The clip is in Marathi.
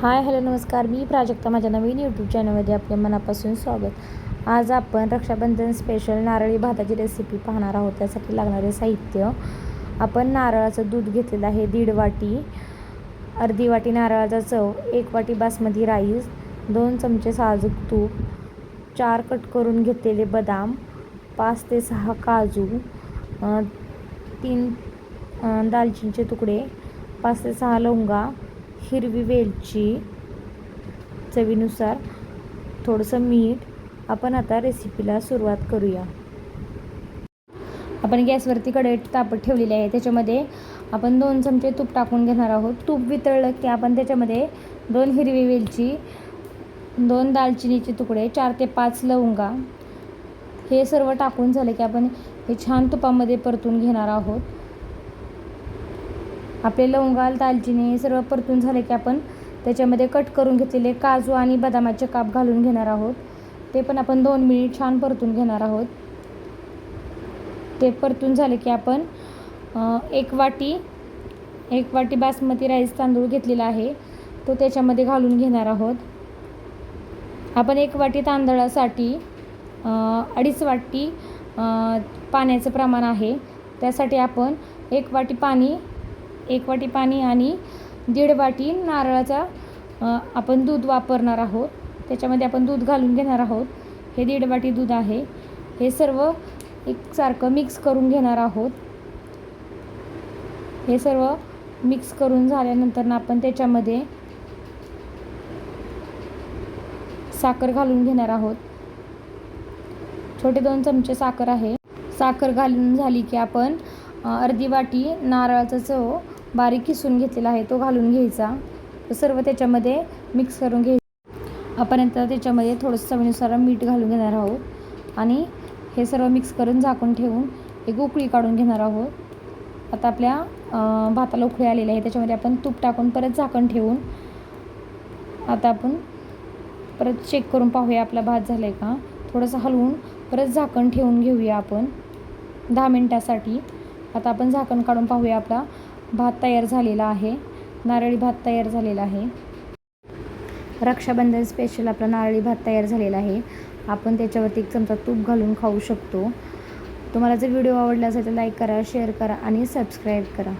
हाय हॅलो नमस्कार. मी प्राजक्ता माझ्या नवीन यूट्यूब चॅनलमध्ये आपले मनापासून स्वागत. आज आपण रक्षाबंधन स्पेशल नारळी भाताची रेसिपी पाहणार आहोत. त्यासाठी लागणारे साहित्य. आपण नारळाचं दूध घेतलेलं आहे दीड वाटी. अर्धी वाटी नारळाचा चव एक वाटी बासमती राईस दोन चमचे साजूक तूप चार कट करून घेतलेले बदाम पाच ते सहा काजू तीन दालचिनीचे तुकडे पाच ते सहा लवंगा हिरवी वेलची चवीनुसार थोडंसं मीठ आपण आता रेसिपीला सुरुवात करूया. आपण गॅसवरती कढई तापत ठेवलेली आहे. त्याच्यामध्ये आपण दोन चमचे तूप टाकून घेणार आहोत. तूप वितळलं की आपण त्याच्यामध्ये दोन हिरवी वेलची दोन दालचिनीचे तुकडे चार ते पाच लवंगा हे सर्व टाकून झाले की आपण हे छान तुपामध्ये परतून घेणार आहोत. आपले लवंगाल दालचिनी हे सर्व परतून झाले की आपण त्याच्यामध्ये कट करून घेतलेले काजू आणि बदामाचे काप घालून घेणार आहोत. ते पण आपण दोन मिनिट छान परतून घेणार आहोत. ते परतून झाले की आपण एक वाटी एक वाटी बासमती राईस तांदूळ घेतलेला आहे. तो त्याच्यामध्ये घालून घेणार आहोत. आपण एक वाटी तांदळासाठी अडीच वाटी पाण्याचं प्रमाण आहे. त्यासाठी आपण एक वाटी पाणी एक वाटी पाणी आणि दीड वाटी नारळाचा आपण दूध वापरणार आहोत. त्याच्यामध्ये आपण दूध घालून घेणार आहोत. हे दीड वाटी दूध आहे. हे सर्व एकसारखं मिक्स करून घेणार आहोत. हे सर्व मिक्स करून झाल्यानंतर ना आपण त्याच्यामध्ये साखर घालून घेणार आहोत. छोटे दोन चमचे साखर आहे. साखर घालून झाली की आपण अर्धी वाटी नारळाचा चव बारीक किसून घेतलेला आहे तो घालून घ्यायचा. तो सर्व त्याच्यामध्ये मिक्स करून घ्यायचा. आपण आता त्याच्यामध्ये थोडंसं चवीनुसार मीठ घालून घेणार आहोत. आणि हे सर्व मिक्स करून झाकून ठेवून एक उकळी काढून घेणार आहोत. आता आपल्या भाताला उकळी आलेली आहे त्याच्यामध्ये आपण तूप टाकून परत झाकण ठेवून आता आपण परत चेक करून पाहूया आपला भात झाला आहे का. थोडंसं हलवून परत झाकण ठेवून घेऊया आपण दहा मिनटासाठी. आता आपण झाकण काढून पाहूया आपला भात तयार झालेला आहे. नारळी भात तयार झालेला आहे. रक्षाबंधन स्पेशल आपला नारळी भात तयार झालेला आहे. आपण त्याच्यावरती एक चमचा तूप घालून खाऊ शकतो. तुम्हाला जर व्हिडिओ आवडला असेल तर लाईक करा शेअर करा आणि सबस्क्राईब करा.